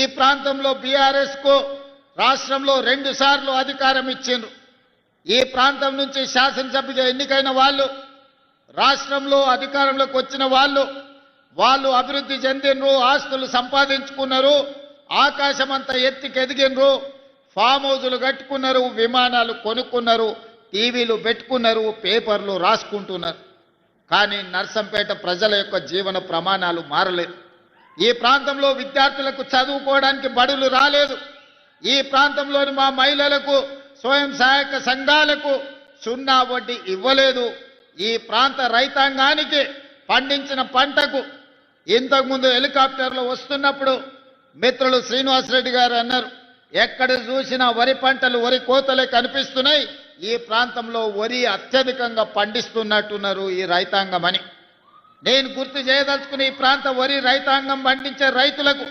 ఈ ప్రాంతంలో బీఆర్ఎస్కు రాష్ట్రంలో రెండు సార్లు అధికారం ఇచ్చిండ్రు. ఈ ప్రాంతం నుంచి శాసనసభ్యుగా ఎన్నికైన వాళ్ళు రాష్ట్రంలో అధికారంలోకి వచ్చిన వాళ్ళు వాళ్ళు అభివృద్ధి చెందినరు ఆస్తులు సంపాదించుకున్నారు ఆకాశమంతా ఎత్తికెదిగినరు ఫామ్ హౌజులు కట్టుకున్నారు విమానాలు కొనుక్కున్నారు టీవీలు పెట్టుకున్నారు పేపర్లు రాసుకుంటున్నారు. కానీ నర్సంపేట ప్రజల యొక్క జీవన ప్రమాణాలు మారలేదు. ఈ ప్రాంతంలో విద్యార్థులకు చదువుకోవడానికి బడులు రాలేదు. ఈ ప్రాంతంలోని మా మహిళలకు స్వయం సహాయక సంఘాలకు సున్నా వడ్డీ ఇవ్వలేదు. ఈ ప్రాంత రైతాంగానికి పండించిన పంటకు ఇంతకుముందు హెలికాప్టర్లు వస్తున్నప్పుడు మిత్రులు శ్రీనివాసరెడ్డి గారు అన్నారు ఎక్కడ చూసినా వరి పంటలు వరి కోతలే కనిపిస్తున్నాయి. ఈ ప్రాంతంలో వరి అత్యధికంగా పండిస్తున్నట్టున్నారు ఈ రైతాంగం అని. నేను గుర్తు చేయదలుచుకుని ఈ ప్రాంత వరి రైతాంగం పండించే రైతులకు